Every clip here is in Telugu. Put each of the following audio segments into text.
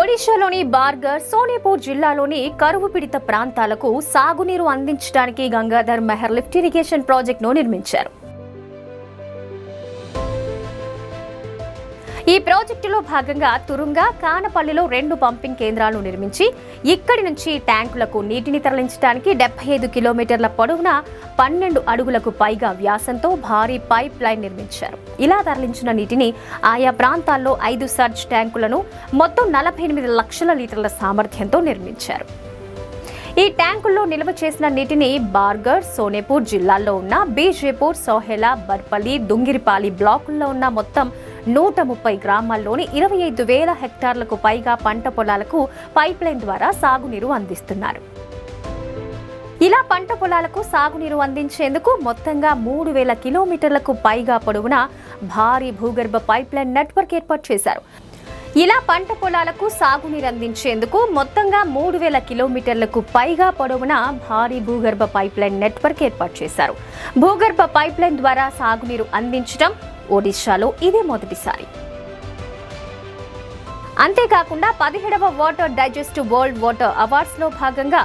ఒడిశాలోని బార్గర్ సోనేపూర్ జిల్లాలోని కరువు పీడిత ప్రాంతాలకు సాగునీరు అందించడానికి గంగాధర్ మెహర్ లిఫ్ట్ ఇరిగేషన్ ప్రాజెక్టును నిర్మించారు. ఈ ప్రాజెక్టులో భాగంగా తురుంగా కానపల్లిలో రెండు పంపింగ్ కేంద్రాలు నిర్మించి ఇక్కడి నుంచి ట్యాంకులకు నీటిని తరలించడానికి డెబ్బై ఐదు కిలోమీటర్ల పొడవున పన్నెండు అడుగులకు పైగా వ్యాసంతో భారీ పైప్ లైన్ నిర్మించారు. ఇలా తరలించిన నీటిని ఆయా ప్రాంతాల్లో ఐదు సర్జ్ ట్యాంకులను మొత్తం నలభై ఎనిమిది లక్షల లీటర్ల సామర్థ్యంతో నిర్మించారు. ఈ ట్యాంకుల్లో నిల్వ చేసిన నీటిని బార్గర్ సోనేపూర్ జిల్లాల్లో ఉన్న బీజేపూర్ సోహెలా బర్పల్లి దుంగిరిపాలి బ్లాకుల్లో ఉన్న మొత్తం నూట ముప్పై గ్రామాల్లోని ఇరవై ఐదు వేల హెక్టార్లకు పైగా పంట పొలాలకు పైప్ లైన్ ద్వారా సాగునీరు అందిస్తున్నారు. ఇలా పంట పొలాలకు సాగునీరు అందించేందుకు మొత్తంగా మూడు వేల కిలోమీటర్లకు పైగా పొడవున భారీ భూగర్భ పైప్ లైన్ నెట్వర్క్ ఏర్పాటు చేశారు. ఇలా పంట పొలాలకు సాగునీరు అందించేందుకు మొత్తంగా మూడు వేల కిలోమీటర్లకు పైగా పొడవున భారీ భూగర్భ పైప్ లైన్ నెట్వర్క్ ఏర్పాటు చేశారు. భూగర్భ పైప్ లైన్ ద్వారా సాగునీరు అందించడం ఒడిశాలో ఇదే మొదటిసారి. అంతేకాకుండా పదిహేడవ వాటర్ డైజెస్ట్ వరల్డ్ వాటర్ అవార్డ్స్లో భాగంగా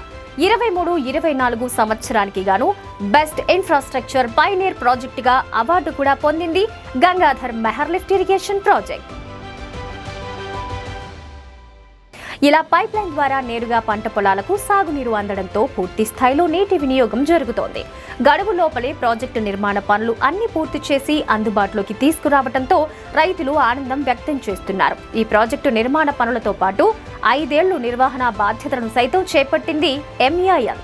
ఇరవై మూడు ఇరవై నాలుగు సంవత్సరానికి గాను బెస్ట్ ఇన్ఫ్రాస్ట్రక్చర్ పైనీర్ ప్రాజెక్టుగా అవార్డు కూడా పొందింది Gangadhar Meher lift irrigation project. ఇలా పైప్ లైన్ ద్వారా నేరుగా పంట పొలాలకు సాగునీరు అందడంతో పూర్తి స్థాయిలో నీటి వినియోగం జరుగుతోంది. గడువు లోపలే ప్రాజెక్టు నిర్మాణ పనులు అన్ని పూర్తి చేసి అందుబాటులోకి తీసుకురావడంతో రైతులు ఆనందం వ్యక్తం చేస్తున్నారు. ఈ ప్రాజెక్టు నిర్మాణ పనులతో పాటు ఐదేళ్ళు నిర్వహణ బాధ్యతలను సైతం చేపట్టింది ఎంఈఐఎల్.